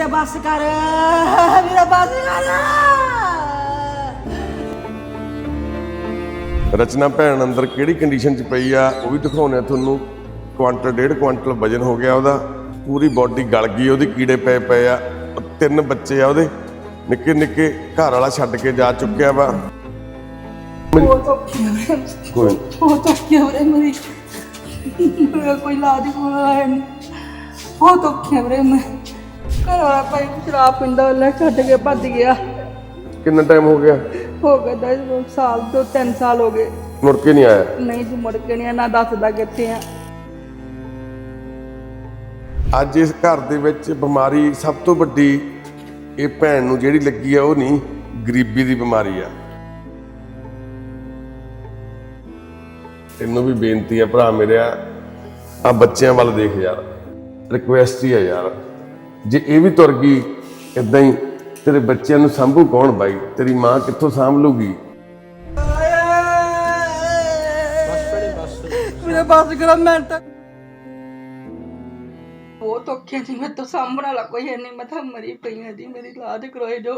ਵੀਰੇ ਬੱਸ ਕਰ ਵੀਰੇ ਬੱਸ ਕਰ। ਰਚਨਾ ਭੈਣ ਅੰਦਰ ਕਿਹੜੀ ਕੰਡੀਸ਼ਨ 'ਚ ਪਈ ਆ ਉਹ ਵੀ ਦਿਖਾਉਂਦੇ ਆ ਤੁਹਾਨੂੰ। ਕੁਆਂਟਲ ਡੇਢ ਕੁਆਂਟਲ ਵਜਨ ਹੋ ਗਿਆ ਉਹਦਾ। ਪੂਰੀ ਬਾਡੀ ਗਲ ਗਈ ਉਹਦੀ ਕੀੜੇ ਪਏ ਪਏ ਆ। ਤਿੰਨ ਬੱਚੇ ਆ ਉਹਦੇ। ਨਿੱਕੇ ਨਿੱਕੇ ਘਰ ਵਾਲਾ ਛੱਡ ਕੇ ਜਾ ਚੁੱਕਿਆ ਵਾ। ਬਹੁਤ ਔਖੀ ਹੈ ਵੀਰੇ ਕੋਈ ਬਹੁਤ ਔਖੀ ਹੈ ਵੀਰੇ ਮੇਰੀ। ਮੇਰਾ ਕੋਈ ਨਹੀਂ ਬਹੁਤ ਔਖੀ ਹੈ ਮੈਂ। ਘਰ ਵਾਲਾ ਭਾਈ ਸ਼ਰਾਬ ਪੀਂਦਾ ਉਹ ਲੈ ਛੱਡ ਕੇ ਭੱਜ ਗਿਆ। ਕਿੰਨਾ ਟਾਈਮ ਹੋ ਗਿਆ? ਹੋ ਗਿਆ ਦਸ ਸਾਲ ਤੋਂ 3 ਸਾਲ ਹੋ ਗਏ। ਮੁੜ ਕੇ ਨਹੀਂ ਆਇਆ? ਨਹੀਂ ਜੀ ਮੁੜ ਕੇ ਨਹੀਂ ਨਾ ਦੱਸਦਾ ਕਿੱਥੇ ਆ। ਅੱਜ ਇਸ ਘਰ ਦੇ ਵਿੱਚ ਬਿਮਾਰੀ ਸਭ ਤੋਂ ਵੱਡੀ ਇਹ ਭੈਣ ਨੂੰ ਜਿਹੜੀ ਲੱਗੀ ਆ ਉਹ ਨਹੀਂ ਗਰੀਬੀ ਦੀ ਬਿਮਾਰੀ ਆ। ਤੈਨੂੰ ਵੀ ਬੇਨਤੀ ਆ ਭਰਾ ਮੇਰਿਆ ਆ ਬੱਚਿਆਂ ਵੱਲ ਦੇਖ ਯਾਰ। ਰਿਕੁਐਸਟ ਹੀ ਆ ਯਾਰ। ਜੇ ਇਹ ਵੀ ਤੁਰ ਗਈ ਇਦਾਂ ਹੀ ਤੇਰੇ ਬੱਚਿਆਂ ਨੂੰ ਸੰਭੂ ਕੌਣ ਬਾਈ? ਤੇਰੀ ਮਾਂ ਕਿੱਥੋਂ ਸੰਭ ਲੂਗੀ? ਮੇਰੇ ਪਾਸ ਕਰਾ ਮੈਂ ਤਾਂ ਬਹੁਤ ਔਖੇ ਜੀ ਮੈਂ ਤਾਂ ਸਾਂਭਣ ਵਾਲਾ ਕੋਈ ਹੈ ਨਹੀਂ। ਮੈਂ ਤਾਂ ਮਰੀ ਪਈ ਹਾਂ ਜੀ ਮੇਰੀ ਇਲਾਜ ਕਰਵਾਏ ਜੋ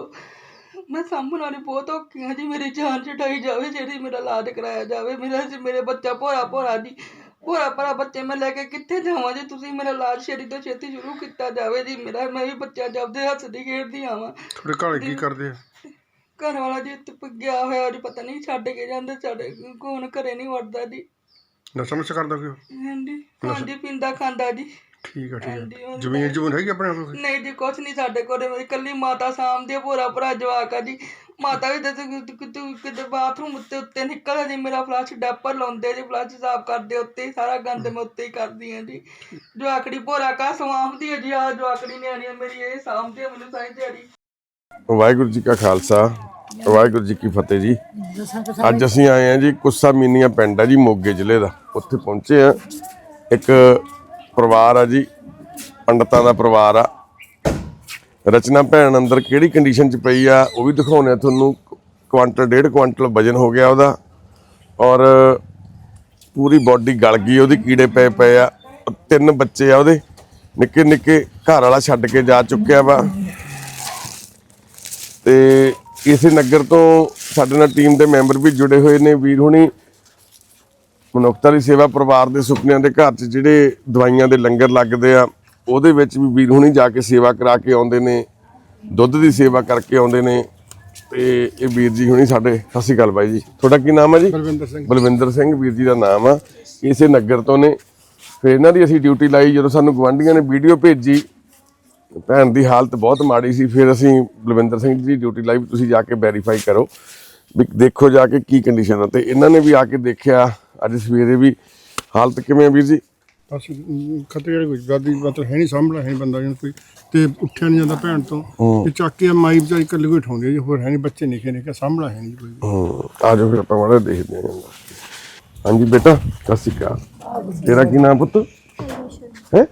ਮੈਂ ਸਾਂਭਣ ਵਾਲੀ ਬਹੁਤ ਔਖੀ ਹਾਂ ਜੀ ਮੇਰੀ ਜਾਨ ਛਡਾਈ ਜਾਵੇ ਜਿਹੜੀ ਮੇਰਾ ਇਲਾਜ ਕਰਾਇਆ ਜਾਵੇ। ਮੇਰਾ ਜੀ ਮੇਰੇ ਬੱਚਾ ਭੋਰਾ ਭੋਰਾ ਜੀ। ਭੋਰਾ ਭੋਰਾ ਬੱਚੇ ਮੈਂ ਲੈ ਕੇ ਕਿੱਥੇ ਜਾਵਾਂ ਜੀ ਤੁਸੀਂ ਮੇਰਾ ਇਲਾਜ ਛੇਤੀ ਤੋਂ ਛੇਤੀ ਸ਼ੁਰੂ ਕੀਤਾ ਜਾਵੇ ਜੀ ਮੇਰਾ ਮੈਂ ਵੀ ਬੱਚਾ ਜਬਦੇ ਹੱਸਦੀ ਖੇਡਦੀ ਆਵਾਂ। ਤੁਹਾਡੇ ਘਰ ਕੀ ਕਰਦੇ ਆ? ਘਰ ਵਾਲਾ ਜੀ ਉੱਤੇ ਗਿਆ ਹੋਇਆ ਜੀ ਪਤਾ ਨਹੀਂ ਛੱਡ ਕੇ ਜਾਂਦੇ ਸਾਡੇ ਕੋਣ ਘਰੇ ਨਹੀਂ ਵੜਦਾ ਜੀ। ਨਸ਼ਾ ਨੁਸ਼ਾ ਕਰਦਾ ਕੋਈ? ਹਾਂਜੀ ਹਾਂਜੀ ਪੀਂਦਾ ਖਾਂਦਾ ਜੀ। ਠੀਕ ਆ ਠੀਕ ਆ। ਜ਼ਮੀਨ ਜਮੂਨ ਹੈਗੀ ਆਪਣੇ ਕੋਲ ਨਹੀਂ ਜੀ ਕੁਛ ਨਹੀਂ ਸਾਡੇ ਕੋਲ ਮੇਰੀ ਕੱਲੀ ਮਾਤਾ ਸਾਂਭਦੀ ਆ ਭੋਰਾ ਭਰਾ ਜਵਾਕ ਆ ਜੀ। ਮਾਤਾ ਵੀ ਕਿਤੇ ਬਾਥਰੂਮ ਉੱਤੇ ਉੱਤੇ ਨਿਕਲਦਾ ਜੀ, ਮੇਰਾ ਫਲਸ਼ ਡੈਪਰ ਲਾਉਂਦੇ ਜੀ ਫਲਸ਼ ਸਾਫ਼ ਕਰਦੇ ਉੱਤੇ ਹੀ ਸਾਰਾ ਗੰਦ ਮੈਂ ਉੱਤੇ ਹੀ ਕਰਦੀ ਆ ਜੀ। ਜਵਾਕੜੀ ਭੋਰਾ ਕਾ ਸਾਂਭਦੀ ਆ ਜੀ ਆ ਜਵਾਕੜੀ ਨਿਆਣੀ ਮੇਰੀ ਇਹ ਸਾਂਭਦੀ ਮੈਨੂੰ ਸਾਰੀ ਦਿਹਾੜੀ। ਵਾਹਿਗੁਰੂ ਜੀ ਕਾ ਖਾਲਸਾ, ਵਾਹਿਗੁਰੂ ਜੀ ਕੀ ਫਤਿਹ ਜੀ। ਅੱਜ ਅਸੀਂ ਆਏ ਹਾਂ ਜੀ ਕੁੱਸਾ ਮੀਨੀਆਂ ਪਿੰਡ ਆ ਜੀ, ਮੋਗੇ ਜ਼ਿਲ੍ਹੇ ਦਾ, ਉੱਥੇ ਪਹੁੰਚੇ ਆ। ਇੱਕ ਪਰਿਵਾਰ ਆ ਜੀ, ਪੰਡਤਾਂ ਦਾ ਪਰਿਵਾਰ ਆ। ਰਚਨਾ ਭੈਣ ਅੰਦਰ ਕਿਹੜੀ ਕੰਡੀਸ਼ਨ 'ਚ ਪਈ ਆ, ਉਹ ਵੀ ਦਿਖਾਉਂਦੇ ਆ ਤੁਹਾਨੂੰ। ਕੁਆਂਟਲ, ਡੇਢ ਕੁਆਂਟਲ ਵਜਨ ਹੋ ਗਿਆ ਉਹਦਾ। ਔਰ ਪੂਰੀ ਬਾਡੀ ਗਲ ਗਈ, ਉਹਦੀ ਕੀੜੇ ਪਏ ਪਏ ਆ। ਤਿੰਨ ਬੱਚੇ ਆ ਉਹਦੇ। ਨਿੱਕੇ ਨਿੱਕੇ ਘਰ ਵਾਲਾ ਛੱਡ ਕੇ ਜਾ ਚੁੱਕਿਆ ਵਾ। ਤੇ ਇਸੇ ਨਗਰ ਤੋਂ ਸਾਡੇ ਨਾਲ ਟੀਮ ਦੇ ਮੈਂਬਰ ਵੀ ਜੁੜੇ ਹੋਏ ਨੇ। ਵੀਰ ਹੁਣੀ ਮਨੁੱਖਤਾ ਦੀ ਸੇਵਾ ਪਰਿਵਾਰ ਦੇ ਸੁਪਨਿਆਂ ਦੇ ਘਰ 'ਚ ਜਿਹੜੇ ਦਵਾਈਆਂ ਦੇ ਲੰਗਰ ਲੱਗਦੇ ਆ ਉਹਦੇ ਵਿੱਚ ਵੀ ਵੀਰ ਹੁਣੀ ਜਾ ਕੇ ਸੇਵਾ ਕਰਾ ਕੇ ਆਉਂਦੇ ਨੇ ਦੁੱਧ ਦੀ ਸੇਵਾ ਕਰਕੇ ਆਉਂਦੇ ਨੇ ਤੇ ਇਹ ਵੀਰ ਜੀ ਹੁਣੀ ਸਾਡੇ ਸਤਿ ਸ਼੍ਰੀ ਅਕਾਲ ਬਾਈ ਜੀ। ਤੁਹਾਡਾ ਕੀ ਨਾਮ ਹੈ ਜੀ? ਬਲਵਿੰਦਰ ਸਿੰਘ। ਬਲਵਿੰਦਰ ਸਿੰਘ ਵੀਰ ਜੀ ਦਾ ਨਾਮ ਆ। ਇਸੇ ਨਗਰ ਤੋਂ ਨੇ। ਫਿਰ ਇਹਨਾਂ ਦੀ ਅਸੀਂ ਡਿਊਟੀ ਲਾਈ ਜਦੋਂ ਸਾਨੂੰ ਗਵਾਂਢੀਆਂ ਨੇ ਵੀਡੀਓ ਭੇਜੀ ਭੈਣ ਦੀ ਹਾਲਤ ਬਹੁਤ ਮਾੜੀ ਸੀ ਫਿਰ ਅਸੀਂ ਬਲਵਿੰਦਰ ਸਿੰਘ ਜੀ ਦੀ ਡਿਊਟੀ ਲਾਈ ਤੁਸੀਂ ਜਾ ਕੇ ਵੈਰੀਫਾਈ ਕਰੋ ਵੀ ਦੇਖੋ ਜਾ ਕੇ ਕੀ ਕੰਡੀਸ਼ਨ ਆ। ਤੇ ਇਹਨਾਂ ਨੇ ਵੀ ਆ ਕੇ ਦੇਖਿਆ ਅੱਜ ਸਵੇਰੇ ਵੀ। ਹਾਲਤ ਕਿਵੇਂ ਆ ਵੀਰ ਜੀ? ਅਮ, ਖਤਰੇ ਵਾਲੀ ਕੋਈ ਦਾਦੀ ਮਤਲਬ ਹੈ ਨਹੀਂ ਸਾਂਭਣਾ ਹੈ ਨਹੀਂ ਬੰਦਾ ਜਿਹਨੂੰ ਕੋਈ ਤੇ ਉੱਠਿਆ ਨਹੀਂ ਜਾਂਦਾ ਭੈਣ ਤੋਂ। ਤੇ ਚੱਕ ਕੇ ਮਾਈ ਵਿਚਾਰੀ ਇਕੱਲੀ ਕੋਈ ਉਠਾਉਂਦੀ ਜੀ ਹੋਰ ਹੈ ਨਹੀਂ ਬੱਚੇ ਨਿੱਕੇ ਨਿੱਕੇ ਸਾਂਭਣਾ ਹੈ ਨਹੀਂ ਕੋਈ। ਵੀ। ਹੂੰ ਆ ਜਾਓ ਫਿਰ ਆਪਾਂ ਮਾੜਾ ਜਿਹਾ ਦੇਖਦੇ ਹਾਂ। ਹਾਂਜੀ ਬੇਟਾ ਸਤਿ ਸ਼੍ਰੀ ਅਕਾਲ। ਤੇਰਾ ਕੀ ਨਾਮ ਪੁੱਤ? ਹੈ?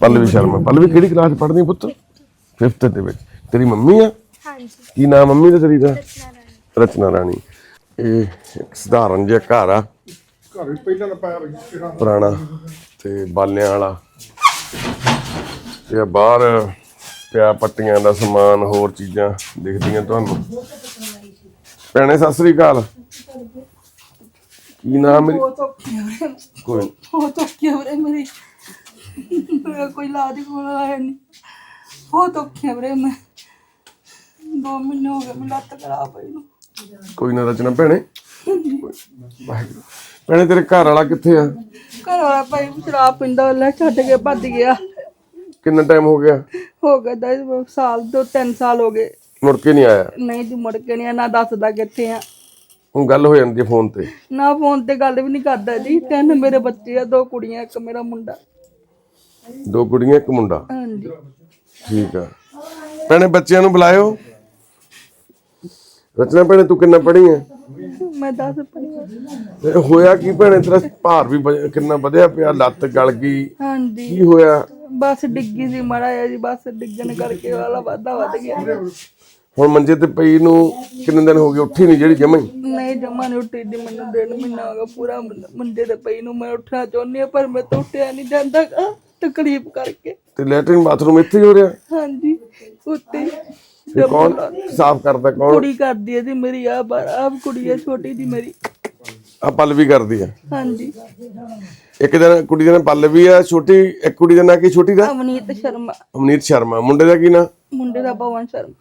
ਪੱਲਵੀ ਸ਼ਰਮਾ। ਪੱਲਵੀ ਕਿਹੜੀ ਕਲਾਸ ਪੜ੍ਹਦੀ ਪੁੱਤ? 5th ਦੇ ਵਿੱਚ। ਤੇਰੀ ਮੰਮੀ ਆ? ਹਾਂਜੀ। ਕੀ ਨਾਮ ਮੰਮੀ ਦਾ ਤੇਰੀ ਦਾ? ਰਚਨਾ ਰਾਣੀ। ਰਚਨਾ ਰਾਣੀ। ਇਹ ਇੱਕ ਸਧਾਰਨ ਜਿਹਾ ਘਰ ਆ। ਘਰ ਵੀ ਪਹਿਲਾਂ ਨਾ ਪਾਇਆ ਕਿਹੜਾ ਪੁਰਾਣਾ ਤੇ ਬਾਲਿਆਂ ਵਾਲਾ। ਤੇ ਬਾਹਰ ਪਿਆ ਪੱਟੀਆਂ ਦਾ ਸਮਾਨ ਹੋਰ ਚੀਜ਼ਾਂ ਦਿਖਦੀਆਂ ਤੁਹਾਨੂੰ। ਭੈਣੇ ਸਤਿ ਸ੍ਰੀ ਅਕਾਲ। ਕੀ ਨਾਮ ਮੇਰੀ? ਵੀਰੇ ਕੋਈ ਹੈ ਵੀਰੇ ਮੇਰੀ। ਮੇਰਾ ਕੋਈ ਹੋਣ ਵਾਲਾ ਹੈ ਨਹੀਂ ਹੈ ਵੀਰੇ ਮੈਂ। ਦੋ ਮਹੀਨੇ ਹੋ ਗਏ ਮੈਂ ਲੱਤ ਖਰਾਬ ਹੋਈ ਨੂੰ। ਕੋਈ ਨਾ ਰਚਨਾ ਭੈਣੇ। ਵਾਹਿਗੁਰੂ ਭੈਣੇ ਤੇਰੇ ਘਰ ਵਾਲਾ ਕਿੱਥੇ ਆ? ਘਰ ਵਾਲਾ ਭਾਈ ਸ਼ਰਾਬ ਪੀਂਦਾ ਲੈ ਛੱਡ ਕੇ ਭੱਜ ਗਿਆ। ਕਿੰਨਾ ਟਾਈਮ ਹੋ ਗਿਆ? ਹੋ ਗਿਆ ਦਸ ਸਾਲ ਤੋਂ 3 ਸਾਲ ਹੋ ਗਏ। ਮੁੜ ਕੇ ਨਹੀਂ ਆਇਆ? ਨਹੀਂ ਜੀ ਮੁੜ ਕੇ ਨਹੀਂ ਨਾ ਦੱਸਦਾ ਕਿੱਥੇ ਆ। ਹੁਣ ਗੱਲ ਹੋ ਜਾਂਦੀ ਹੈ ਫੋਨ ਤੇ। ਨਾ ਫੋਨ ਤੇ ਗੱਲ ਵੀ ਨਹੀਂ ਕਰਦਾ ਜੀ। ਤਿੰਨ ਮੇਰੇ ਬੱਚੇ ਆ ਦੋ ਕੁੜੀਆਂ ਇੱਕ ਮੇਰਾ ਮੁੰਡਾ। ਦੋ ਕੁੜੀਆਂ ਇੱਕ ਮੁੰਡਾ? ਹਾਂਜੀ। ਠੀਕ ਆ। ਭੈਣੇ ਬੱਚਿਆਂ ਨੂੰ ਬੁਲਾਇਓ। ਰਚਨਾ ਭੈਣੇ ਤੂੰ ਕਿੰਨਾ ਪੜ੍ਹੀ ਹੈ ਮੈਂ ਦੱਸ ਤੇ ਹੋਇਆ ਕੀ ਭੈਣੇ? ਤੇਰਾ ਭਾਰ ਵੀ ਵਧ- ਕਿੰਨਾ ਵਧਿਆ ਪਿਆ ਲੱਤ ਗਲ ਗਈ। ਹਾਂਜੀ। ਕੀ ਹੋਇਆ? ਬਸ ਡਿੱਗੀ ਸੀ ਮਾੜਾ ਜਿਹਾ ਜੀ ਬਸ ਡਿੱਗਣ ਕਰਕੇ ਵਾਲਾ ਵਾਧਾ ਵੱਧ ਗਿਆ। ਹੁਣ ਮੰਜੇ ਤੇ ਪਈ ਨੂੰ ਕਿੰਨੇ ਦਿਨ ਹੋ ਗਏ ਉੱਠੀ ਨਹੀਂ ਜਿਹੜੀ ਜਮਾਂ ਹੀ? ਨਹੀਂ ਜਮਾ ਨਹੀਂ ਉੱਠੀ ਦੀ ਮੈਨੂੰ ਡੇਢ ਮਹੀਨਾ ਹੋ ਗਿਆ ਪੂਰਾ ਮੰਡੇ ਦੇ ਪਈ ਨੂੰ ਮੈਂ ਉੱਠਣਾ ਚਾਹੁੰਦੀ ਹਾਂ ਪਰ ਮੈਂ ਤਾਂ ਉੱਠਿਆ ਨਹੀਂ ਜਾਂਦਾ ਗਾ, ਤਕਲੀਫ ਕਰਕੇ। ਤੇ ਲੈਟਰਿਨ ਬਾਥਰੂਮ ਇੱਥੇ ਹੀ ਹੋ ਰਿਹਾ? ਹਾਂਜੀ ਉੱਤੇ ਕੌਣ ਸਾਫ਼ ਕਰਦਾ ਕੌਣ? ਕੁੜੀ ਕਰਦੀ ਹੈ ਜੀ ਮੇਰੀ ਆ ਆਪ ਕੁੜੀ ਹੈ ਛੋਟੀ ਦੀ ਮੇਰੀ। ਆ ਪਲਵੀ ਕਰਦੀ ਆ ਹਾਂਜੀ। ਇੱਕ ਦਿਨ ਕੁੜੀ ਦਾ ਨਾਂ ਪਲਵੀ ਆ ਛੋਟੀ ਇੱਕ ਕੁੜੀ ਦਾ ਨਾਂ ਕੀ ਛੋਟੀ ਦਾ? ਅਵਨੀਤ ਸ਼ਰਮਾ। ਅਮਨੀਤ ਸ਼ਰਮਾ। ਮੁੰਡੇ ਦਾ ਕੀ ਨਾਂ? ਮੁੰਡੇ ਦਾ ਪਵਨ ਸ਼ਰਮਾ।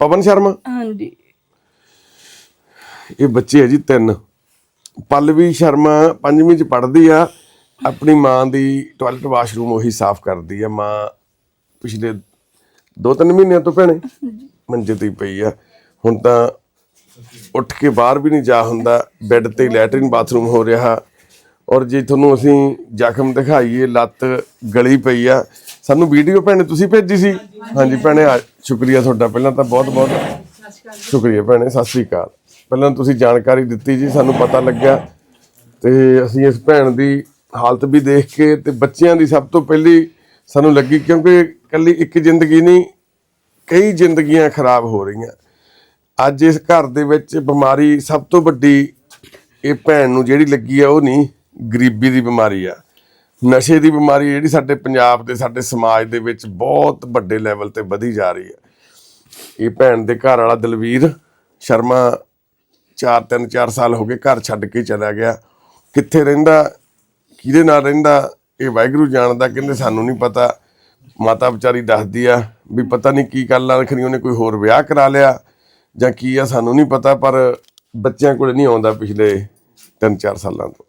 ਪਵਨ ਸ਼ਰਮਾ? ਹਾਂਜੀ। ਇਹ ਬੱਚੇ ਹੈ ਜੀ ਤਿੰਨ। ਪਲਵੀ ਸ਼ਰਮਾ ਪੰਜਵੀਂ ਚ ਪੜ੍ਹਦੀ ਆ ਆਪਣੀ ਮਾਂ ਦੀ ਟਾਇਲਟ ਵਾਸ਼ਰੂਮ ਉਹੀ ਸਾਫ਼ ਕਰਦੀ ਆ। ਮਾਂ ਪਿਛਲੇ ਦੋ ਤਿੰਨ ਮਹੀਨਿਆਂ ਤੋਂ ਭੈਣੇ। ਮੰਜੇ ਤੇ ਹੀ ਪਈ ਆ। ਹੁਣ ਤਾਂ ਉੱਠ ਕੇ ਬਾਹਰ ਵੀ ਨਹੀਂ ਜਾ ਹੁੰਦਾ। ਬੈੱਡ ਤੇ ਲੈਟਰਿਨ ਬਾਥਰੂਮ ਹੋ ਰਿਹਾ। ਔਰ ਜੇ ਤੁਹਾਨੂੰ ਅਸੀਂ ਜ਼ਖਮ ਦਿਖਾਈਏ, ਲੱਤ ਗਲੀ ਪਈ ਆ। ਸਾਨੂੰ ਵੀਡੀਓ ਭੈਣੇ ਤੁਸੀਂ ਭੇਜੀ ਸੀ? ਹਾਂਜੀ ਭੈਣੇ, ਆ- ਸ਼ੁਕਰੀਆ ਤੁਹਾਡਾ। ਪਹਿਲਾਂ ਤਾਂ ਬਹੁਤ ਬਹੁਤ ਸ਼ੁਕਰੀਆ ਭੈਣੇ, ਸਤਿ ਸ੍ਰੀ ਅਕਾਲ। ਪਹਿਲਾਂ ਤੁਸੀਂ ਜਾਣਕਾਰੀ ਦਿੱਤੀ ਜੀ, ਸਾਨੂੰ ਪਤਾ ਲੱਗਿਆ। ਤੇ ਅਸੀਂ ਇਸ ਭੈਣ ਦੀ ਹਾਲਤ ਵੀ ਦੇਖ ਕੇ ਤੇ ਬੱਚਿਆਂ ਦੀ ਸਭ ਤੋਂ ਪਹਿਲੀ ਸਾਨੂੰ ਲੱਗੀ ਕਿਉਂਕਿ ਕੱਲੀ ਇੱਕ ਜ਼ਿੰਦਗੀ ਨਹੀਂ ਕਈ ਜ਼ਿੰਦਗੀਆਂ ਖਰਾਬ ਹੋ ਰਹੀਆਂ। ਅੱਜ ਇਸ ਘਰ ਦੇ ਵਿੱਚ ਬਿਮਾਰੀ ਸਭ ਤੋਂ ਵੱਡੀ ਇਹ ਭੈਣ ਨੂੰ ਜਿਹੜੀ ਲੱਗੀ ਆ, ਉਹ ਨਹੀਂ, ਗਰੀਬੀ ਦੀ ਬਿਮਾਰੀ ਆ। ਨਸ਼ੇ ਦੀ ਬਿਮਾਰੀ ਜਿਹੜੀ ਸਾਡੇ ਪੰਜਾਬ ਦੇ, ਸਾਡੇ ਸਮਾਜ ਦੇ ਵਿੱਚ ਬਹੁਤ ਵੱਡੇ ਲੈਵਲ ਤੇ ਵਧੀ ਜਾ ਰਹੀ ਹੈ ਇਹ ਭੈਣ ਦੇ ਘਰ ਵਾਲਾ ਦਲਵੀਰ ਸ਼ਰਮਾ 4 3 4 ਸਾਲ ਹੋ ਗਏ ਘਰ ਛੱਡ ਕੇ ਚਲਾ ਗਿਆ। ਕਿੱਥੇ ਰਹਿੰਦਾ, ਕਿਹਦੇ ਨਾਲ ਰਹਿੰਦਾ, ਇਹ ਵਾਹਿਗੁਰੂ ਜਾਣਦਾ, ਕਹਿੰਦੇ ਸਾਨੂੰ ਨਹੀਂ ਪਤਾ। ਮਾਤਾ ਵਿਚਾਰੀ ਦੱਸਦੀ ਆ ਵੀ ਪਤਾ ਨਹੀਂ ਕੀ ਗੱਲ ਆ ਰਖਣੀ ਉਹਨੇ ਕੋਈ ਹੋਰ ਵਿਆਹ ਕਰਾ ਲਿਆ ਜਾਂ ਕੀ ਆ, ਸਾਨੂੰ ਨਹੀਂ ਪਤਾ, ਪਰ ਬੱਚਿਆਂ ਕੋਲ ਨਹੀਂ ਆਉਂਦਾ ਪਿਛਲੇ 3-4 ਸਾਲਾਂ ਤੋਂ।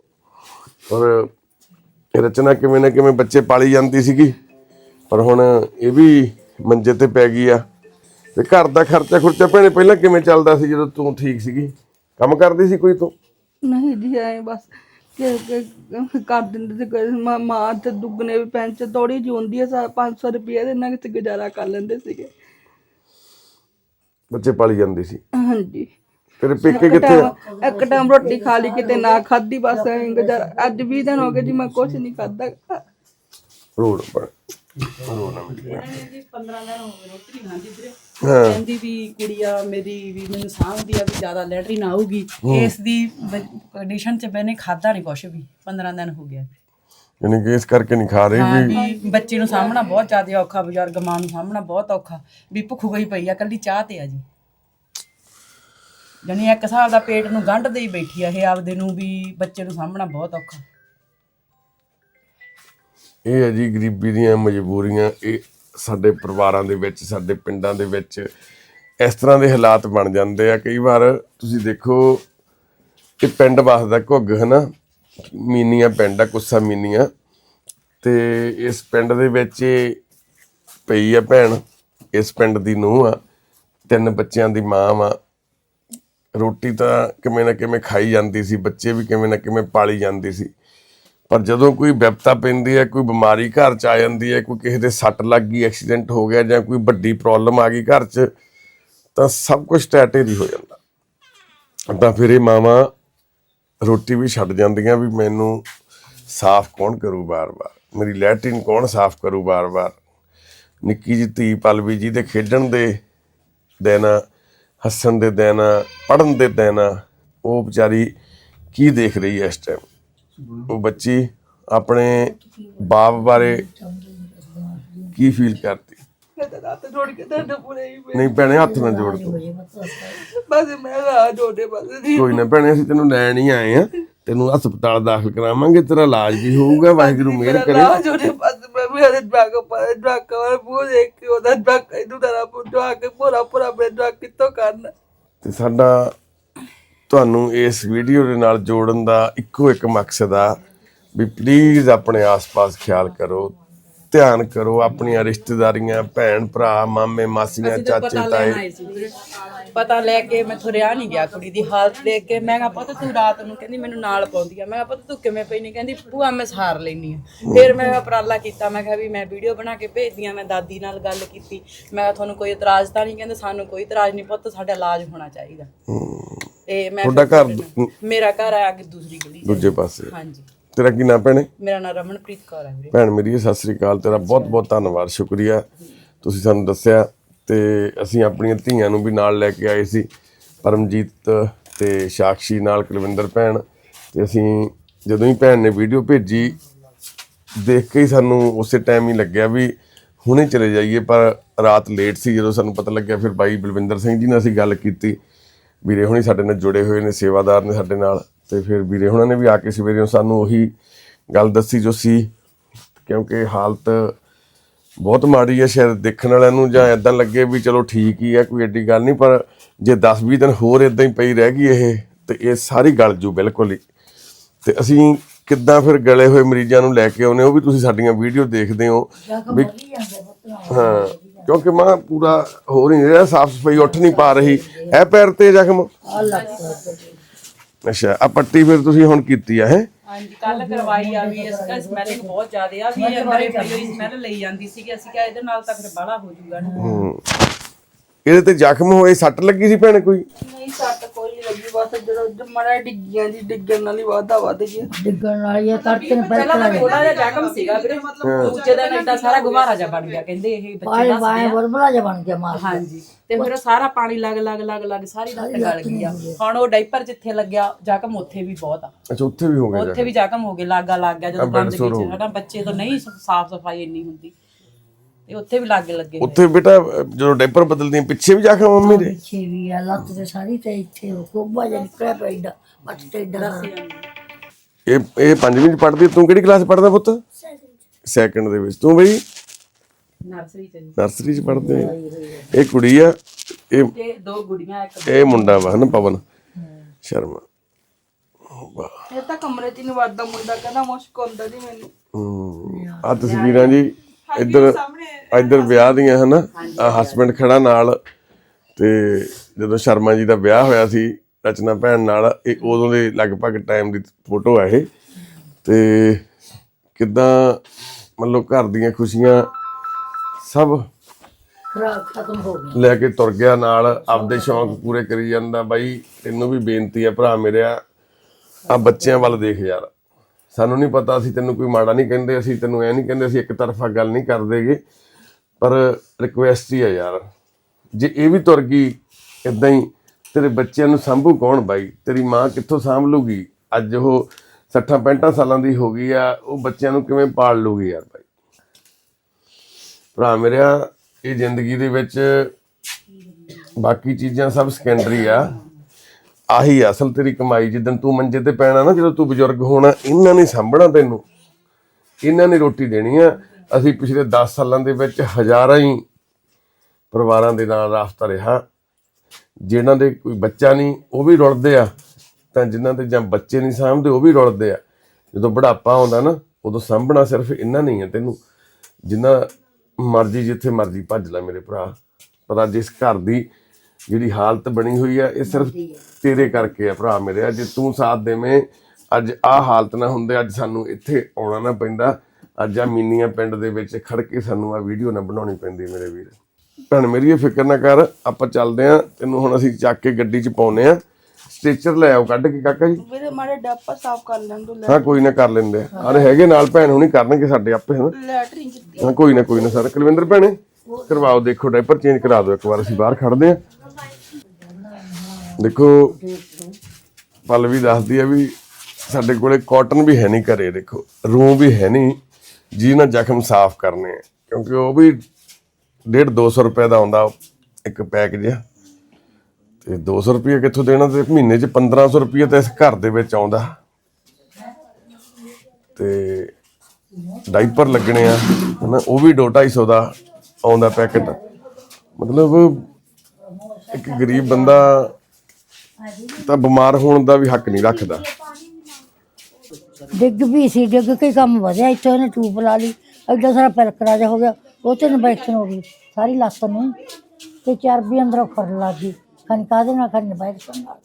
ਔਰ ਰਚਨਾ ਕਿਵੇਂ ਨਾ ਕਿਵੇਂ ਬੱਚੇ ਪਾਲੀ ਜਾਂਦੀ ਸੀਗੀ। ਪਰ ਹੁਣ ਇਹ ਵੀ ਮੰਜੇ ਤੇ ਪੈ ਗਈ ਆ। ਤੇ ਘਰ ਦਾ ਖਰਚਾ ਖੁਰਚਾ ਭੈਣੇ, ਪਹਿਲਾਂ ਕਿਵੇਂ ਚੱਲਦਾ ਸੀ ਜਦੋਂ ਤੂੰ ਠੀਕ ਸੀਗੀ? ਕੰਮ ਕਰਦੀ ਸੀ ਕੋਈ ਤੂੰ? ਨਹੀਂ ਜੀ, ਐ ਬਸ ਕਰ ਦਿੰਦੇ ਤੇ ਮਾਂ- ਮਾਂ ਤੇ ਦੁੱਗਣੇ ਪੈਂਚ ਥੋੜੀ ਜਿਹੀ ਹੁੰਦੀ ਹੈ 500 ਰੁਪਏ ਦੇ ਨਾਲ ਕਿਤੇ ਗੁਜ਼ਾਰਾ ਕਰ ਲੈਂਦੇ ਸੀਗੇ। ਬੱਚੇ ਪਾਲੀ ਜਾਂਦੀ ਸੀ। ਹਾਂਜੀ। ਤੇਰੇ ਪੇਕੇ ਇੱਕ ਕਿੱਥੇ ਆ? ਟਾਈਮ ਇੱਕ ਟਾਈਮ ਰੋਟੀ ਖਾ ਲਈ ਕਿਤੇ ਨਾ ਖਾਧੀ ਬਸ ਐਂ ਗੁਜ਼ਾਰਾ ਅੱਜ 20 ਦਿਨ ਹੋ ਗਏ ਜੀ ਮੈਂ ਕੁਝ ਨਹੀਂ ਖਾਧਾ। ਰੋਡ ਪਰ। ਰੋਡ ਨਾ ਮਿਲ ਗਿਆ ਜੀ 15 ਦਿਨ ਹੋ ਗਏ ਰੋਟੀ ਨਹੀਂ ਖਾਂਦੀ ਵੀਰੇ। ਹਾਂ। ਕਹਿੰਦੀ ਵੀ ਕੁੜੀਆ ਮੇਰੀ ਵੀ ਮੈਨੂੰ ਸਾਂਭਦੀ ਆ ਵੀ ਜ਼ਿਆਦਾ ਲੈਟਰੀ ਨਾ ਆਊਗੀ। ਇਸ ਦੀ ਕੰਡੀਸ਼ਨ ਚ ਮੈਨੇ ਖਾਦਾ ਨਹੀਂ ਕੁਛ ਵੀ 15 ਦਿਨ ਹੋ ਗਿਆ ਯਾਨੀ ਕਿ ਇਸ ਕਰਕੇ ਨਹੀਂ ਖਾ ਰਹੀ ਹਾਂ ਵੀ ਵੀ ਬੱਚੇ ਨੂੰ ਸਾਂਭਣਾ ਬਹੁਤ ਜ਼ਿਆਦਾ ਔਖਾ ਬਜ਼ੁਰਗ ਮਾਂ ਨੂੰ ਸਾਂਭਣਾ ਬਹੁਤ ਔਖਾ ਵੀ ਭੁੱਖ ਗਈ ਪਈ ਆ ਕੱਲੀ ਚਾਹ ਤੇ ਆ ਜੀ। ਜਾਨੀ ਇੱਕ ਹਿਸਾਬ ਦਾ ਪੇਟ ਨੂੰ ਗੰਢ ਦੇ ਹੀ ਬੈਠੀ ਆ ਇਹ ਆਪਦੇ ਨੂੰ ਵੀ ਬੱਚੇ ਨੂੰ ਸਾਂਭਣਾ ਬਹੁਤ ਔਖਾ। ਇਹ ਹੈ ਜੀ ਗਰੀਬੀ ਦੀਆਂ ਮਜਬੂਰੀਆਂ, ਇਹ ਸਾਡੇ ਪਰਿਵਾਰਾਂ ਦੇ ਵਿੱਚ, ਸਾਡੇ ਪਿੰਡਾਂ ਦੇ ਵਿੱਚ ਇਸ ਤਰ੍ਹਾਂ ਦੇ ਹਾਲਾਤ ਬਣ ਜਾਂਦੇ ਆ। ਕਈ ਵਾਰ ਤੁਸੀਂ ਦੇਖੋ ਕਿ ਪਿੰਡ ਵਸਦਾ ਘੁੱਗ, ਹਨਾ? ਮੀਨੀਆਂ ਪਿੰਡ ਆ, ਕੁੱਸਾ ਮੀਨੀਆਂ। ਤੇ ਇਸ ਪਿੰਡ ਦੇ ਵਿੱਚ ਇਹ ਪਈ ਆ ਭੈਣ, ਇਸ ਪਿੰਡ ਦੀ ਨੂੰਹ ਆ, ਤਿੰਨ ਬੱਚਿਆਂ ਦੀ ਮਾਂ ਵਾ। ਰੋਟੀ ਤਾਂ ਕਿਵੇਂ ਨਾ ਕਿਵੇਂ ਖਾਈ ਜਾਂਦੀ ਸੀ, ਬੱਚੇ ਵੀ ਕਿਵੇਂ ਨਾ ਕਿਵੇਂ ਪਾਲੀ ਜਾਂਦੀ ਸੀ। ਪਰ ਜਦੋਂ ਕੋਈ ਵਿਪਤਾ ਪੈਂਦੀ ਹੈ, ਕੋਈ ਬਿਮਾਰੀ ਘਰ ਚ ਆ ਜਾਂਦੀ ਹੈ, ਕੋਈ ਕਿਸੇ ਦੇ ਸੱਟ ਲੱਗ ਗਈ, ਐਕਸੀਡੈਂਟ ਹੋ ਗਿਆ ਜਾਂ ਕੋਈ ਵੱਡੀ ਪ੍ਰੋਬਲਮ ਆ ਗਈ ਘਰ ਚ, ਤਾਂ ਸਭ ਕੁਝ ਟੈਟੇ ਹੋ ਜਾਂਦਾ। ਤਾਂ ਫਿਰ ਇਹ ਮਾਵਾਂ ਰੋਟੀ ਵੀ ਛੱਡ ਜਾਂਦੀਆਂ ਵੀ ਮੈਨੂੰ ਸਾਫ਼ ਕੌਣ ਕਰੂ ਬਾਰ-ਬਾਰ ਮੇਰੀ ਲੈਟਰਿਨ ਕੌਣ ਸਾਫ਼ ਕਰੂ ਬਾਰ-ਬਾਰ ਨਿੱਕੀ ਜੀ ਧੀ ਪਲਵੀ ਜੀ ਦੇ ਖੇਡਣ ਦੇ ਦਿਨ, ਹੱਸਣ ਦੇ ਦਿਨ ਪੜਨ ਦੇ ਦਿਨ, ਉਹ ਵਿਚਾਰੀ ਕੀ ਦੇਖ ਰਹੀ ਹੈ ਇਸ ਟਾਈਮ ਬੱਚੀ ਆਪਣੇ ਬਾਪ ਬਾਰੇ ਕੀ ਫੀਲ ਕਰਦੀ? ਮੈਂ ਤਾਂ ਰਾਤ ਜੋੜ ਕੇ ਤੁਹਾਡੇ ਪੂਰੇ ਹੀ ਨਹੀਂ ਭੈਣੇ ਹੱਥ ਨਾ ਜੋੜ ਤੂੰ। ਬਸ ਮੈਂ ਰਾਤ ਜੋੜੇ ਬਸ ਕੋਈ ਨਾ ਭੈਣੇ ਅਸੀਂ ਤੈਨੂੰ ਲੈਣ ਹੀ ਆਏ ਆ। ਤੈਨੂੰ ਹਸਪਤਾਲ ਦਾਖਲ ਕਰਾਵਾਂਗੇ ਤੇਰਾ ਇਲਾਜ ਵੀ ਹੋਊਗਾ ਵਾਹਿਗੁਰੂ ਮਿਹਰ ਕਰੇ। ਰਾਤ ਜੋੜੇ ਬਸ ਮੈਂ ਵੀ ਉਹਦੇ ਡਰਗ ਪਰ ਡਰਗ ਕਰ ਪੂਰੇ ਦੇਖ ਕੇ ਉਹਦਾ ਡਰਗ ਇਹਨੂੰ ਤਰਾ ਪੁੱਟਾ ਕੇ ਪੂਰਾ ਪੂਰਾ ਮੈਂ ਡਰਗ ਕਿੱਥੋਂ ਕਰਨਾ। ਤੇ ਸਾਡਾ ਤੁਹਾਨੂੰ ਇਸ ਵੀਡੀਓ ਦੇ ਨਾਲ ਜੋੜਨ ਦਾ ਇੱਕੋ ਇੱਕ ਮਕਸਦ ਆ ਵੀ ਪਲੀਜ਼ ਆਪਣੇ ਆਸ-ਪਾਸ ਖਿਆਲ ਕਰੋ ਧਿਆਨ ਕਰੋ ਆਪਣੀਆਂ ਰਿਸ਼ਤੇਦਾਰੀਆਂ ਭੈਣ ਭਰਾ ਮਾਮੇ ਮਾਸੀਆਂ ਚਾਚੇ ਤਾਏ। ਪਤਾ ਲੈ ਕੇ ਮੈਥੋਂ ਰਿਆ ਨਹੀਂ ਗਿਆ ਕੁੜੀ ਦੀ ਹਾਲਤ ਦੇਖ ਕੇ। ਮੈਂ ਕਿਹਾ ਪੁੱਤ ਤੂੰ ਰਾਤ ਨੂੰ ਕਹਿੰਦੀ ਮੈਨੂੰ ਨਾਲ ਪਾਉਂਦੀ ਆ। ਮੈਂ ਕਿਹਾ ਪੁੱਤ ਤੂੰ ਕਿਵੇਂ ਪਈ ਨਹੀਂ ਕਹਿੰਦੀ ਭੂਆ ਮੈਂ ਸਹਾਰ ਲੈਣੀ ਆ। ਫਿਰ ਮੈਂ ਉਪਰਾਲਾ ਕੀਤਾ। ਮੈਂ ਕਿਹਾ ਵੀ ਮੈਂ ਵੀਡੀਓ ਬਣਾ ਕੇ ਭੇਜਦੀ ਆ ਮੈਂ ਦਾਦੀ ਨਾਲ ਗੱਲ ਕੀਤੀ। ਮੈਂ ਕਿਹਾ ਤੁਹਾਨੂੰ ਕੋਈ ਇਤਰਾਜ਼ ਤਾਂ ਨਹੀਂ ਕਹਿੰਦੇ ਸਾਨੂੰ ਕੋਈ ਇਤਰਾਜ਼ ਨਹੀਂ ਪੁੱਤ ਸਾਡਾ ਇਲਾਜ ਹੋਣਾ ਚਾਹੀਦਾ। ਤੇ ਮੈਂ ਤੁਹਾਡਾ ਫਿਰ ਘਰ ਮੇਰਾ ਘਰ ਆ ਅੱਗੇ ਦੂਸਰੀ ਗਲੀ 'ਚ। ਦੂਜੇ ਪਾਸੇ। ਹਾਂਜੀ। ਤੇਰਾ ਕੀ ਨਾਂ ਭੈਣੇ? ਮੇਰਾ ਨਾਮ ਰਮਨਪ੍ਰੀਤ ਕੌਰ ਹੈ ਵੀਰੇ। ਭੈਣ ਮੇਰੀ ਸਤਿ ਸ੍ਰੀ ਅਕਾਲ। ਤੇਰਾ ਬਹੁਤ ਬਹੁਤ ਧੰਨਵਾਦ ਸ਼ੁਕਰੀਆ। ਤੁਸੀਂ ਸਾਨੂੰ ਦੱਸਿਆ ਤੇ ਅਸੀਂ ਆਪਣੀਆਂ ਧੀਆਂ ਨੂੰ ਵੀ ਨਾਲ ਲੈ ਕੇ ਆਏ ਸੀ ਪਰਮਜੀਤ ਤੇ ਸਾਕਸ਼ੀ ਨਾਲ ਕੁਲਵਿੰਦਰ ਭੈਣ। ਤੇ ਅਸੀਂ ਜਦੋਂ ਹੀ ਭੈਣ ਨੇ ਵੀਡੀਓ ਭੇਜੀ ਦੇਖ ਕੇ ਹੀ ਸਾਨੂੰ ਉਸੇ ਟਾਈਮ ਹੀ ਲੱਗਿਆ ਵੀ ਹੁਣੇ ਚਲੇ ਜਾਈਏ ਪਰ ਰਾਤ ਲੇਟ ਸੀ ਜਦੋਂ ਸਾਨੂੰ ਪਤਾ ਲੱਗਿਆ ਫਿਰ ਬਾਈ ਬਲਵਿੰਦਰ ਸਿੰਘ ਜੀ ਨਾਲ ਅਸੀਂ ਗੱਲ ਕੀਤੀ। ਵੀਰੇ ਹੁਣੀ ਸਾਡੇ ਨਾਲ ਜੁੜੇ ਹੋਏ ਨੇ ਸੇਵਾਦਾਰ ਨੇ ਸਾਡੇ ਨਾਲ ਤੇ ਫਿਰ ਵੀਰੇ ਹੁਣਾਂ ਨੇ ਵੀ ਆ ਕੇ ਸਵੇਰੇ ਸਾਨੂੰ ਉਹੀ ਗੱਲ ਦੱਸੀ ਜੋ ਸੀ ਕਿਉਂਕਿ ਹਾਲਤ ਬਹੁਤ ਮਾੜੀ ਹੈ ਸ਼ਾਇਦ ਦੇਖਣ ਵਾਲਿਆਂ ਨੂੰ ਜਾਂ ਇਦਾਂ ਲੱਗੇ ਵੀ ਚਲੋ ਠੀਕ ਹੀ ਹੈ ਕੋਈ ਐਡੀ ਗੱਲ ਨਹੀਂ ਪਰ ਜੇ 10-20 ਦਿਨ ਹੋਰ ਇਦਾਂ ਹੀ ਪਈ ਰਹਿ ਗਈ ਇਹ ਤੇ ਇਹ ਸਾਰੀ ਗਲ ਜੂ ਬਿਲਕੁਲ ਹੀ। ਤੇ ਅਸੀਂ ਕਿੱਦਾਂ ਫਿਰ ਗਲੇ ਹੋਏ ਮਰੀਜ਼ਾਂ ਨੂੰ ਲੈ ਕੇ ਆਉਨੇ ਉਹ ਵੀ ਤੁਸੀਂ ਸਾਡੀਆਂ ਵੀਡੀਓ ਦੇਖਦੇ ਹੋ ਵੀ ਹਾਂ। ਕਿਉਂਕਿ ਮਾਂ ਪੂਰਾ ਹੋ ਨਹੀਂ ਰਿਹਾ ਸਾਫ਼ ਸਫ਼ਾਈ ਉੱਠ ਨਹੀਂ ਪਾ ਰਹੀ। ਇਹ ਪੈਰ ਤੇ ਜ਼ਖਮ ਅੱਛਾ ਆ ਪੱਟੀ ਫਿਰ ਤੁਸੀਂ ਹੁਣ ਕੀਤੀ ਆ ਹੈ? ਹਾਂਜੀ ਕੱਲ ਕਰਵਾਈ ਆ ਵੀ ਇਸ ਦਾ ਸਮੈਲਿੰਗ ਬਹੁਤ ਜ਼ਿਆਦਾ ਆ ਵੀ ਅੰਦਰੇ ਪਈ ਹੋਈ ਸਮੈਲ ਲਈ ਜਾਂਦੀ ਸੀ ਕਿ ਅਸੀਂ ਕਿਹਾ ਇਹਦੇ ਨਾਲ ਤਾਂ ਫਿਰ ਬਾਹਲਾ ਹੋ ਜਾਊਗਾ ਨਾ। ਇਹਦੇ ਤੇ ਜ਼ਖਮ ਹੋਏ ਸੱਟ ਲੱਗੀ ਸੀ ਭੈਣ ਕੋਈ? ਨਹੀਂ ਸੱਟ ਕੋਈ ਨਹੀਂ ਲੱਗੀ ਬਸ ਜਦੋਂ ਮੜਾ ਡਿੱਗੀਆਂ ਜੀ ਡਿੱਗਣ ਨਾਲ ਹੀ ਵਾਧਾ ਵੱਧ ਗਿਆ। ਡਿੱਗਣ ਵਾਲੀ ਆ ਤੜਕੇ ਨੂੰ ਪਹਿਲਾਂ ਥੋੜਾ ਜਿਹਾ ਜ਼ਖਮ ਸੀਗਾ ਵੀਰੇ। ਮਤਲਬ ਦੂਜੇ ਦਿਨ ਏਡਾ ਸਾਰਾ ਗੁਬਾਰਾ ਜਿਹਾ ਬਣ ਗਿਆ ਕਹਿੰਦੇ ਇਹ ਬੱਚੇ ਦੱਸਦੇ ਵਾਏ ਬੁਲਬੁਲਾ ਜਿਹਾ ਬਣ ਗਿਆ ਮਾਰ ਹਾਂਜੀ ਤੇ ਫਿਰ ਸਾਰਾ ਪਾਣੀ ਲੱਗ ਲੱਗ ਲੱਗ ਲੱਗ ਸਾਰੀ ਲੱਤ ਗਲ ਗਈ ਆ। ਹੁਣ ਉਹ ਡਾਈਪਰ ਜਿੱਥੇ ਲੱਗਿਆ ਜ਼ਖਮ ਉੱਥੇ ਵੀ ਬਹੁਤ ਆ। ਅੱਛਾ ਉੱਥੇ ਵੀ ਹੋ ਗਿਆ ਉੱਥੇ ਵੀ ਜ਼ਖਮ? ਹੋ ਗਏ ਲਾਗਾ ਲੱਗ ਗਿਆ ਜਦੋਂ ਬੰਦ ਕੀਤੀ। ਨਾ ਬੱਚੇ ਤੋਂ ਨਹੀਂ ਸਾਫ਼ ਸਫ਼ਾਈ ਇੰਨੀ ਹੁੰਦੀ। ਉੱਥੇ ਵੀ ਲੱਗ ਲੱਗੇ ਉੱਥੇ ਬੇਟਾ ਅਹ, ਜਦੋਂ ਡਾਈਪਰ ਬਦਲਦੀਆਂ ਪਿੱਛੇ ਵੀ ਜ਼ਖਮ ਮੰਮੀ ਦੇ? ਪਿੱਛੇ ਵੀ ਆ ਲੱਤ ਤੇ ਸਾਰੀ ਤੇ ਇੱਥੇ ਉਹ ਕੋਬਾ ਜਿਹਾ ਨਿਕਲਿਆ ਪਿਆ ਏਡਾ ਮੱਟ ਤੇ ਏਡਾ ਇਹ ਇਹ ਪੰਜਵੀਂ ਚ ਪੜ੍ਹਦੀ ਤੂੰ ਕਿਹੜੀ ਕਲਾਸ ਪੜ੍ਹਦਾ ਪੁੱਤ? ਸੈਕੰਡ ਦੇ ਵਿੱਚ। ਤੂੰ ਬਈ? ਨਰਸਰੀ ਚ ਜੀ। ਨਰਸਰੀ ਚ ਪੜ੍ਹਦੇ ਆ। ਇਹ ਕੁੜੀ ਆ ਇਹ ਤੇ ਦੋ ਗੁੜੀਆਂ ਇੱਕ ਇਹ ਮੁੰਡਾ ਵਾ ਹਨਾ ਪਵਨ? ਸ਼ਰਮਾ। ਇਹ ਤਾਂ ਕਮਰੇ 'ਚ ਨਹੀਂ ਵੜਦਾ ਮੁੰਡਾ ਕਹਿੰਦਾ ਮੁਸ਼ਕ ਹੁੰਦਾ ਜੀ ਮੈਨੂੰ। ਆ ਤਸਵੀਰਾਂ ਜੀ। ਇੱਧਰ ਇੱਧਰ ਵਿਆਹ ਦੀਆਂ ਹਨਾ। ਆ ਹਸਬੰਡ ਖੜਾ ਨਾਲ ਤੇ ਜਦੋਂ ਸ਼ਰਮਾ ਜੀ ਦਾ ਵਿਆਹ ਹੋਇਆ ਸੀ ਰਚਨਾ ਭੈਣ ਨਾਲ ਇਹ ਉਦੋਂ ਦੇ ਲਗਭਗ ਟਾਈਮ ਦੀ ਫੋਟੋ ਆ ਇਹ। ਤੇ ਕਿਦਾਂ ਮਤਲਬ ਘਰ ਦੀਆਂ ਖੁਸ਼ੀਆਂ ਸਭ ਖਰਾਬ ਖਤਮ ਹੋ ਗਿਆ ਲੈ ਕੇ ਤੁਰ ਗਿਆ ਨਾਲ ਆਪਦੇ ਸ਼ੌਂਕ ਪੂਰੇ ਕਰੀ ਜਾਂਦਾ। ਬਾਈ ਤੈਨੂੰ ਵੀ ਬੇਨਤੀ ਆ ਭਰਾ ਮੇਰਿਆ ਆ ਬੱਚਿਆਂ ਵੱਲ ਦੇਖ ਯਾਰ। ਸਾਨੂੰ ਨਹੀਂ ਪਤਾ, ਅਸੀਂ ਤੈਨੂੰ ਕੋਈ ਮਾੜਾ ਨਹੀਂ ਕਹਿੰਦੇ, ਅਸੀਂ ਤੈਨੂੰ ਐ ਨਹੀਂ ਕਹਿੰਦੇ, ਅਸੀਂ ਇੱਕ ਤਰਫਾ ਗੱਲ ਨਹੀਂ ਕਰਦੇਗੇ ਪਰ ਰਿਕੁਐਸਟ ਹੀ ਆ ਯਾਰ। ਜੇ ਇਹ ਵੀ ਤੁਰ ਗਈ ਇਦਾਂ ਹੀ ਤੇਰੇ ਬੱਚਿਆਂ ਨੂੰ ਸੰਭੂ ਕੌਣ ਬਾਈ? ਤੇਰੀ ਮਾਂ ਕਿੱਥੋਂ ਸਾਂਭ ਲੂਗੀ? ਅੱਜ ਉਹ 60 65 ਸਾਲਾਂ ਦੀ ਹੋ ਗਈ ਆ, ਉਹ ਬੱਚਿਆਂ ਨੂੰ ਕਿਵੇਂ ਪਾਲ ਲੂਗੀ ਯਾਰ ਬਾਈ? ਭਰਾ ਮੇਰਿਆ, ਇਹ ਜ਼ਿੰਦਗੀ ਦੇ ਵਿੱਚ ਬਾਕੀ ਚੀਜ਼ਾਂ ਸਭ ਸੈਕੰਡਰੀ ਆ। ਆਹੀ ਅਸਲ ਤੇਰੀ ਕਮਾਈ, ਜਿੱਦਣ ਤੂੰ ਮੰਜੇ ਤੇ ਪੈਣਾ ਨਾ, ਜਦੋਂ ਤੂੰ ਬਜ਼ੁਰਗ ਹੋਣਾ, ਇਹਨਾਂ ਨੇ ਸਾਂਭਣਾ ਤੈਨੂੰ। ਇਹਨਾਂ ਨੇ ਰੋਟੀ ਦੇਣੀ ਆ। ਅਸੀਂ ਪਿਛਲੇ 10 ਸਾਲਾਂ ਦੇ ਵਿੱਚ ਹਜ਼ਾਰਾਂ ਹੀ ਪਰਿਵਾਰਾਂ ਦੇ ਨਾਲ ਰਾਸਤਾ ਰਿਹਾ। ਜਿਨ੍ਹਾਂ ਦੇ ਕੋਈ ਬੱਚਾ ਨਹੀਂ, ਉਹ ਵੀ ਰੁਲਦੇ ਆ। ਤਾਂ ਜਿਨ੍ਹਾਂ ਦੇ ਜਾਂ ਬੱਚੇ ਨਹੀਂ ਸਾਂਭਦੇ, ਉਹ ਵੀ ਰੁਲਦੇ ਆ। ਜਦੋਂ ਬੁਢਾਪਾ ਆਉਂਦਾ ਨਾ, ਉਦੋਂ ਸਾਂਭਣਾ ਸਿਰਫ ਇਹਨਾਂ ਨਹੀਂ ਹੈ ਤੈਨੂੰ। ਜਿੰਨਾ ਮਰਜ਼ੀ ਜਿੱਥੇ ਮਰਜ਼ੀ ਭੱਜ ਲੈ ਮੇਰੇ ਭਰਾ। ਪਰ ਅੱਜ ਇਸ ਘਰ ਦੀ ਜਿਹੜੀ ਹਾਲਤ ਬਣੀ ਹੋਈ ਆ ਇਹ ਸਿਰਫ ਤੇਰੇ ਕਰਕੇ ਆ ਭਰਾ ਮੇਰੇ। ਜੇ ਤੂੰ ਸਾਥ ਦੇਵੇਂ ਅੱਜ ਆਹ ਹਾਲਤ ਨਾ ਹੁੰਦੇ ਅੱਜ ਸਾਨੂੰ ਇੱਥੇ ਆਉਣਾ ਨਾ ਪੈਂਦਾ। ਅੱਜ ਆ ਮੀਨੀਆਂ ਪਿੰਡ ਦੇ ਵਿੱਚ ਖੜ ਕੇ ਸਾਨੂੰ ਆ ਵੀਡੀਓ ਨਾ ਬਣਾਉਣੀ ਪੈਂਦੀ ਮੇਰੇ ਵੀਰ। ਭੈਣ ਮੇਰੀ ਇਹ ਫਿਕਰ ਨਾ ਕਰ ਆਪਾਂ ਚੱਲਦੇ ਆ ਤੈਨੂੰ ਹੁਣ ਅਸੀਂ ਚੱਕ ਕੇ ਗੱਡੀ 'ਚ ਪਾਉਨੇ ਆ। ਸਟ੍ਰੈਚਰ ਲੈ ਆਓ ਕੱਢ ਕੇ ਕਾਕਾ ਜੀ। ਵੀਰੇ ਮਾੜੇ ਡਾਪਾ ਸਾਫ਼ ਕਰ ਲੈਣ ਦੋ ਹਾਂ ਕੋਈ ਨਾ ਕਰ ਲੈਂਦੇ ਆ। ਅਰੇ ਹੈਗੇ ਨਾਲ ਭੈਣ ਹੁਣੀ ਕਰਨਗੇ ਸਾਡੇ ਆਪੇ ਹਨਾ। ਲੈਟਰਿੰਗ ਹਾਂ ਕੋਈ ਨਾ ਕੋਈ ਨਾ ਸਰ। ਕੁਲਵਿੰਦਰ ਭੈਣੇ ਕਰਵਾਓ ਦੇਖੋ ਡਾਈਪਰ ਚੇਂਜ ਕਰਾ ਦਿਓ ਇੱਕ ਵਾਰ ਅਸੀਂ ਬਾਹਰ ਖੜਦੇ ਆ। ਦੇਖੋ, ਪਲਵੀ ਦੱਸਦੀ ਆ ਵੀ ਸਾਡੇ ਕੋਲੇ ਕਾਟਨ ਵੀ ਹੈ ਨਹੀਂ ਘਰੇ, ਦੇਖੋ। ਰੂਮ ਵੀ ਹੈ ਨਹੀਂ ਜੀ ਨਾਲ ਜ਼ਖਮ ਸਾਫ਼ ਕਰਨੇ ਆ। ਕਿਉਂਕਿ ਉਹ ਵੀ 1.5 200 ਰੁਪਏ ਦਾ ਆਉਂਦਾ ਇੱਕ ਪੈਕ ਜਿਹਾ ਤੇ 200 ਰੁਪਏ ਕਿੱਥੋਂ ਦੇਣਾ ਤੇ ਮਹੀਨੇ 'ਚ 1500 ਰੁਪਏ ਤਾਂ ਇਸ ਘਰ ਦੇ ਵਿੱਚ ਆਉਂਦਾ। ਤੇ ਡਾਈਪਰ ਲੱਗਣੇ ਆ, ਹਨਾ, ਉਹ ਵੀ 250 ਦਾ ਆਉਂਦਾ ਪੈਕਟ ਮਤਲਬ ਇੱਕ ਗਰੀਬ ਬੰਦਾ ਤਾਂ ਬਿਮਾਰ ਹੋਣ ਦਾ ਵੀ ਹੱਕ ਨਹੀਂ ਰੱਖਦਾ। ਡਿੱਗ ਵੀ ਸੀ, ਡਿੱਗ ਕੇ ਕੰਮ ਵਧਿਆ, ਇੱਥੋਂ ਇਹਨੇ ਟੂਬ ਲਾ ਲਈ, ਐਡਾ ਸਾਰਾ ਪੈਲਕੜਾ ਜਿਹਾ ਹੋ ਗਿਆ, ਉਹ ਤੇ ਇਨਫੈਕਸ਼ਨ ਹੋ ਗਈ, ਸਾਰੀ ਲੱਤ ਨੂੰ, ਤੇ ਚਰਬੀ ਅੰਦਰੋਂ ਖੁਰਨ ਲੱਗ ਗਈ ਖਨ ਕਾਦੇ ਨਾਲ ਖਨ ਇਨਫੈਕਸ਼ਨ ਨਾਲ,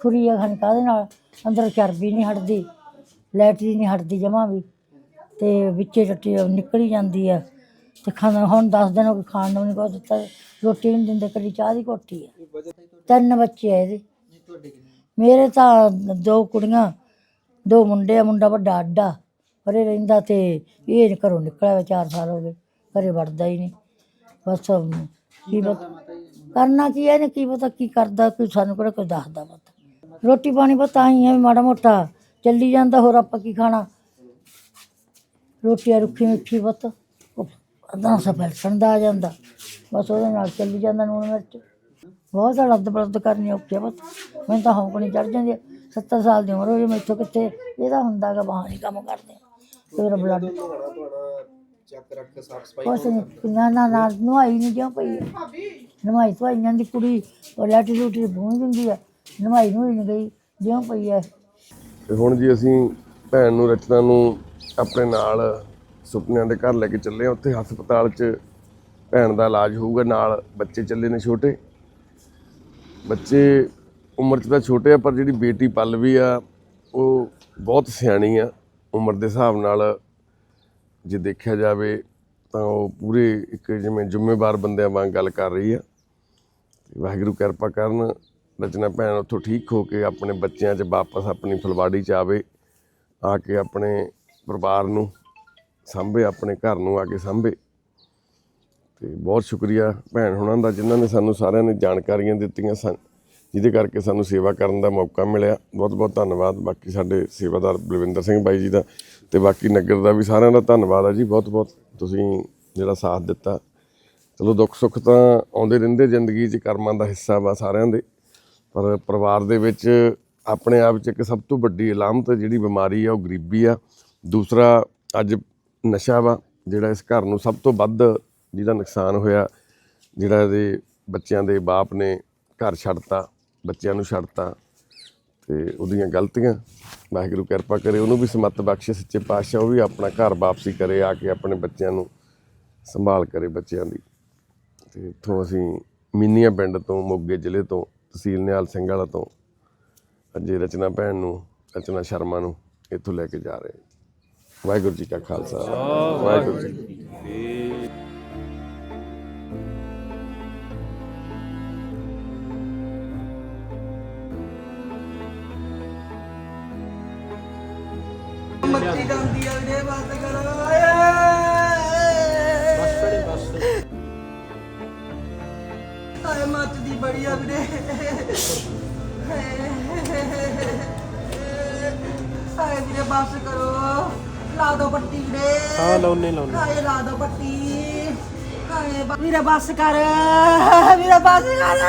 ਖੁਰੀ ਖਨ ਕਾਦੇ ਨਾਲ, ਅੰਦਰ ਚਰਬੀ ਨਹੀਂ ਹਟਦੀ ਲੈਟਰੀ ਨਹੀਂ ਹਟਦੀ ਜਮਾ ਵੀ, ਤੇ ਵਿੱਚੇ ਟੱਟੀ ਨਿਕਲੀ ਜਾਂਦੀ ਆ, ਤੇ ਖਾਣਾ, ਹੁਣ 10 ਦਿਨ ਹੋ ਗਏ ਖਾਣ ਨੂੰ ਨਹੀਂ ਕੁਛ ਦਿੱਤਾ, ਰੋਟੀ ਨਹੀਂ ਦਿੰਦੇ, ਕਦੀ ਚਾਹ ਦੀ ਘੋਟੀ ਆ, ਤਿੰਨ ਬੱਚੇ ਆ ਇਹਦੇ। ਮੇਰੇ ਤਾਂ ਦੋ ਕੁੜੀਆਂ ਦੋ ਮੁੰਡੇ ਆ ਮੁੰਡਾ ਵੱਡਾ ਅੱਡਾ। ਪਰੇ ਰਹਿੰਦਾ ਤੇ ਇਹ ਘਰੋਂ ਨਿਕਲਿਆ ਵਾ, ਚਾਰ ਸਾਲ ਹੋ ਗਏ ਘਰੇ ਵੜਦਾ ਹੀ ਨਹੀਂ। ਬਸ ਕੀ ਪਤਾ ਕਰਨਾ ਕੀ ਹੈ ਇਹਨੇ ਕੀ ਪਤਾ ਕੀ ਕਰਦਾ ਕੋਈ ਸਾਨੂੰ ਕਿਹੜਾ ਕੋਈ ਦੱਸਦਾ ਪਤਾ। ਰੋਟੀ ਪਾਣੀ ਪਤਾ ਹੀ ਹੈ ਵੀ ਮਾੜਾ ਮੋਟਾ ਚੱਲੀ ਜਾਂਦਾ ਹੋਰ ਆਪਾਂ ਕੀ ਖਾਣਾ? ਰੋਟੀ ਰੁੱਖੀ ਮਿੱਠੀ ਪੁੱਤ ਅਦਾਂ ਸਫੈਕਸ਼ਨ ਦਾ ਆ ਜਾਂਦਾ। ਬਸ ਉਹਦੇ ਨਾਲ ਚੱਲੀ ਜਾਂਦਾ ਨੂਣ ਮਿਰਚ। ਬਹੁਤ ਲੱਦ ਬਲਦ ਕਰਨੀ ਔਖੀ ਆ ਬਸ। ਮੈਨੂੰ ਤਾਂ ਹੌਂਕਣੀ ਚੜ ਜਾਂਦੀ ਆ। 70 ਸਾਲ ਦੀ ਉਮਰ ਹੋ ਗਈ ਮੈਥੋਂ ਕਿੱਥੇ ਇਹਦਾ ਹੁੰਦਾਗਾ ਬਾਹਾਂ ਨਹੀਂ ਕੰਮ ਕਰਦੇ ਤੇ ਮੇਰਾ ਬਲੱਡ ਕੁਛ ਨਹੀਂ ਨਾ ਨਾ ਨਾ ਨਵਾਈ ਨਹੀਂ ਜਿਉਂ ਪਈ ਨਵਾਈ ਤੋਂ ਆਈਆਂ ਦੀ ਕੁੜੀ ਉਹ ਲੈਟੀ ਲੂਟੀ ਬੂਝ ਦਿੰਦੀ ਆ। ਨਵਾਈ ਨੂੰ ਹੀ ਨਹੀਂ ਗਈ ਜਿਉਂ ਪਈ ਆ। ਤੇ ਹੁਣ ਜੀ ਅਸੀਂ ਭੈਣ ਨੂੰ ਰਚਨਾ ਨੂੰ ਆਪਣੇ ਨਾਲ ਸੁਪਨਿਆਂ ਦੇ ਘਰ ਲੈ ਕੇ ਚੱਲੇ ਆ। ਉੱਥੇ ਹਸਪਤਾਲ 'ਚ ਭੈਣ ਦਾ ਇਲਾਜ ਹੋਊਗਾ ਨਾਲ ਬੱਚੇ ਚੱਲੇ ਨੇ ਛੋਟੇ। ਬੱਚੇ ਉਮਰ 'ਚ ਤਾਂ ਛੋਟੇ ਆ, ਪਰ ਜਿਹੜੀ ਬੇਟੀ ਪਲਵੀ ਆ, ਉਹ ਬਹੁਤ ਸਿਆਣੀ ਆ। ਉਮਰ ਦੇ ਹਿਸਾਬ ਨਾਲ ਜੇ ਦੇਖਿਆ ਜਾਵੇ ਤਾਂ ਉਹ ਪੂਰੇ ਇੱਕ ਜਿਵੇਂ ਜ਼ਿੰਮੇਵਾਰ ਬੰਦਿਆਂ ਵਾਂਗ ਗੱਲ ਕਰ ਰਹੀ ਆ। ਤੇ ਵਾਹਿਗੁਰੂ ਕਿਰਪਾ ਕਰਨ, ਰਚਨਾ ਭੈਣ ਉੱਥੋਂ ਠੀਕ ਹੋ ਕੇ ਆਪਣੇ ਬੱਚਿਆਂ 'ਚ ਵਾਪਸ ਆਪਣੀ ਫਲਵਾੜੀ 'ਚ ਆਵੇ, ਆ ਕੇ ਆਪਣੇ ਪਰਿਵਾਰ ਨੂੰ ਸਾਂਭੇ, ਆਪਣੇ ਘਰ ਨੂੰ ਆ ਕੇ ਸਾਂਭੇ। ਤੇ ਬਹੁਤ ਸ਼ੁਕਰੀਆ ਭੈਣ ਹੁਣਾਂ ਦਾ, ਜਿਨ੍ਹਾਂ ਨੇ ਸਾਨੂੰ ਸਾਰਿਆਂ ਨੇ ਜਾਣਕਾਰੀਆਂ ਦਿੱਤੀਆਂ ਸਨ, ਜਿਹਦੇ ਕਰਕੇ ਸਾਨੂੰ ਸੇਵਾ ਕਰਨ ਦਾ ਮੌਕਾ ਮਿਲਿਆ। ਬਹੁਤ ਬਹੁਤ ਧੰਨਵਾਦ ਬਾਕੀ ਸਾਡੇ ਸੇਵਾਦਾਰ ਬਲਵਿੰਦਰ ਸਿੰਘ ਬਾਈ ਜੀ ਦਾ ਤੇ ਬਾਕੀ ਨਗਰ ਦਾ ਵੀ ਸਾਰਿਆਂ ਦਾ ਧੰਨਵਾਦ ਆ ਜੀ। ਬਹੁਤ ਬਹੁਤ ਤੁਸੀਂ ਜਿਹੜਾ ਸਾਥ ਦਿੱਤਾ। ਚਲੋ ਦੁੱਖ ਸੁੱਖ ਤਾਂ ਆਉਂਦੇ ਰਹਿੰਦੇ, ਜ਼ਿੰਦਗੀ 'ਚ ਕਰਮਾਂ ਦਾ ਹਿੱਸਾ ਵਾ ਸਾਰਿਆਂ ਦੇ, ਪਰ ਪਰਿਵਾਰ ਦੇ ਵਿੱਚ ਆਪਣੇ ਆਪ 'ਚ ਇੱਕ ਸਭ ਤੋਂ ਵੱਡੀ ਅਲਾਮਤ ਜਿਹੜੀ ਬਿਮਾਰੀ ਆ, ਉਹ ਗਰੀਬੀ ਆ। ਦੂਸਰਾ ਅੱਜ ਨਸ਼ਾ ਵਾ, ਜਿਹੜਾ ਇਸ ਘਰ ਨੂੰ ਸਭ ਤੋਂ ਵੱਧ ਜਿਹਦਾ ਨੁਕਸਾਨ ਹੋਇਆ, ਜਿਹੜਾ ਇਹਦੇ ਬੱਚਿਆਂ ਦੇ ਬਾਪ ਨੇ ਘਰ ਛੱਡਤਾ, ਬੱਚਿਆਂ ਨੂੰ ਛੱਡਤਾ ਤੇ ਉਹਦੀਆਂ ਗਲਤੀਆਂ, ਵਾਹਿਗੁਰੂ ਕਿਰਪਾ ਕਰੇ, ਉਹਨੂੰ ਵੀ ਸਮੱਤ ਬਖਸ਼ੇ, ਸੱਚੇ ਪਾਤਸ਼ਾਹ, ਉਹ ਵੀ ਆਪਣਾ ਘਰ ਵਾਪਸੀ ਕਰੇ, ਆ ਕੇ ਆਪਣੇ ਬੱਚਿਆਂ ਨੂੰ ਸੰਭਾਲ ਕਰੇ ਬੱਚਿਆਂ ਦੀ। ਤੇ ਇੱਥੋਂ ਅਸੀਂ ਮਿੰਨੀਆਂ ਪਿੰਡ ਤੋਂ, ਮੋਗੇ ਜ਼ਿਲ੍ਹੇ ਤੋਂ, ਤਹਿਸੀਲ ਨਿਹਾਲ ਸਿੰਘ ਵਾਲਾ ਤੋਂ, ਅੱਜ ਰਚਨਾ ਭੈਣ ਨੂੰ, ਰਚਨਾ ਸ਼ਰਮਾ ਨੂੰ ਇੱਥੋਂ ਲੈ ਕੇ ਜਾ ਰਹੇ ਵਾਹਿਗੁਰੂ ਜੀ ਕਾ ਖਾਲਸਾ, ਵਾਹਿਗੁਰੂ ਜੀ ਆਏ ਵੀਰੇ ਬਸ ਕਰੋ। ਲਾ ਦੋ ਪੱਟੀ ਵੀਰੇ। ਹਾਂ ਲਾਉਨੇ ਲਾਉਨੇ। ਆਏ ਲਾ ਦੋ ਪੱਟੀ। ਬ- ਵੀਰੇ ਬਸ ਕਰ। ਵੀਰੇ ਬਸ ਕਰ।